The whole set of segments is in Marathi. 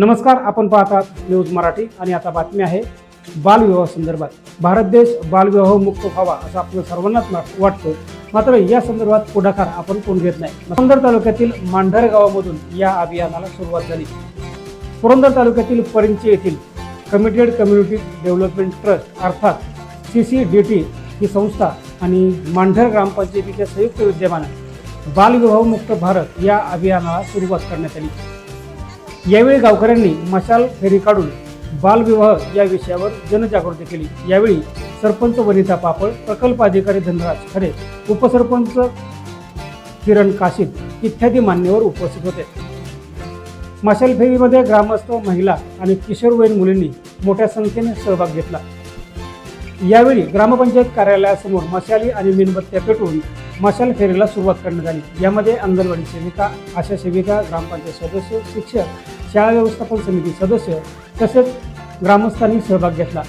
नमस्कार आपण पाहतात न्यूज मराठी आणि आता बातमी आहे बालविवाह संदर्भात. भारत देश बालविवाह मुक्त व्हावा असं आपलं सर्वांनाच वाटतो वाटतं. मात्र या संदर्भात पुढाकार आपण कोण घेत नाही. पुरंदर तालुक्यातील मांढर गावामधून या अभियानाला सुरुवात झाली. पुरंदर तालुक्यातील परिंचे येथील कमिटेड कम्युनिटी डेव्हलपमेंट ट्रस्ट अर्थात सी सी डी टी ही संस्था आणि मांढर ग्रामपंचायतीच्या संयुक्त विद्यमानं बालविवाह मुक्त भारत या अभियानाला सुरुवात करण्यात आली. यावेळी गावकऱ्यांनी मशाल फेरी काढून बालविवाह या विषयावर जनजागृती केली. यावेळी सरपंच वनिता पापड प्रकल्प अधिकारी धनराज खरे उपसरपंच किरण काशीद इत्यादी मान्यवर उपस्थित होते. मशाल फेरीमध्ये ग्रामस्थ महिला आणि किशोरवयीन मुलींनी मोठ्या संख्येने सहभाग घेतला. यावेळी ग्रामपंचायत कार्यालयासमोर मशाली आणि मेणबत्त्या पेटवून मशाल फेरीला सुरुवात करण्यात आली. यामध्ये अंगणवाडी सेविका आशा सेविका ग्रामपंचायत सदस्य शिक्षक शाळा व्यवस्थापन समिती सदस्य तसेच ग्रामस्थांनी सहभाग घेतला.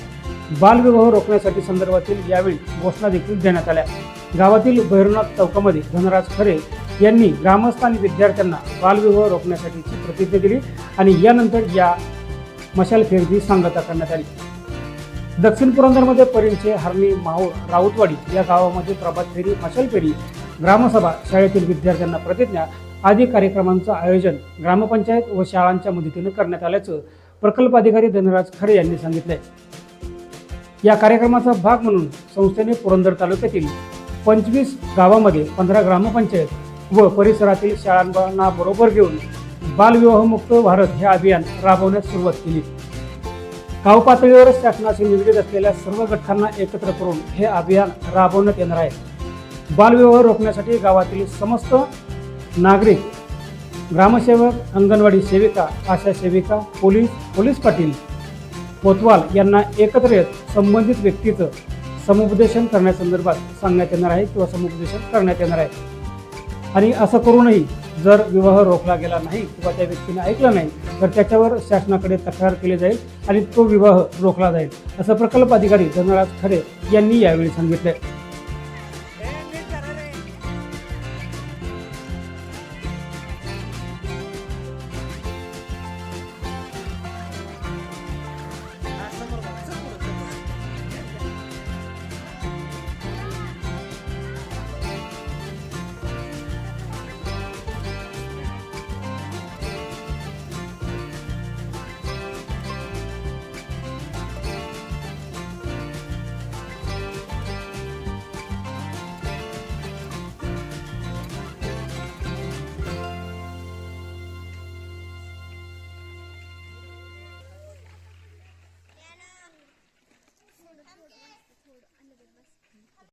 बालविवाह रोखण्यासाठी संदर्भातील यावेळी घोषणा देखील देण्यात आल्या. गावातील भैरवनाथ चौकामध्ये धनराज खरे यांनी ग्रामस्थ आणि विद्यार्थ्यांना बालविवाह रोखण्यासाठीची प्रतिज्ञा दिली आणि यानंतर या मशाल फेरीची सांगता करण्यात आली. दक्षिण पुरंदरमध्ये परिंचे हरणी माहूर राऊतवाडी या गावामध्ये प्रभात फेरी मशाल फेरी ग्रामसभा शाळेतील विद्यार्थ्यांना प्रतिज्ञा आदी कार्यक्रमांचं आयोजन ग्रामपंचायत व शाळांच्या मदतीनं करण्यात आल्याचं प्रकल्प अधिकारी धनराज खरे यांनी सांगितले या कार्यक्रमाचा भाग म्हणून संस्थेने पुरंदर तालुक्यातील पंचवीस गावामध्ये पंधरा ग्रामपंचायत व परिसरातील शाळांना बरोबर घेऊन बालविवाहमुक्त भारत हे अभियान राबवण्यास सुरुवात केली. गाव पातळीवर शासनाशी निगडीत असलेल्या सर्व गटांना एकत्र करून हे अभियान राबवण्यात येणार आहे. बालविवाह रोखण्यासाठी गावातील समस्त नागरिक ग्रामसेवक अंगणवाडी सेविका आशा सेविका पोलीस पोलीस पाटील कोतवाल यांना एकत्र येत संबंधित व्यक्तीचं समुपदेशन करण्यासंदर्भात सांगण्यात येणार आहे किंवा समुपदेशन करण्यात येणार आहे. आणि असं करूनही जर विवाह रोखला गेला नाही किंवा त्या व्यक्तीने ऐकलं नाही तर त्याच्यावर शासनाकडे तक्रार केली जाईल आणि तो विवाह रोखला जाईल असं प्रकल्प अधिकारी धनराज खरे यांनी यावेळी सांगितले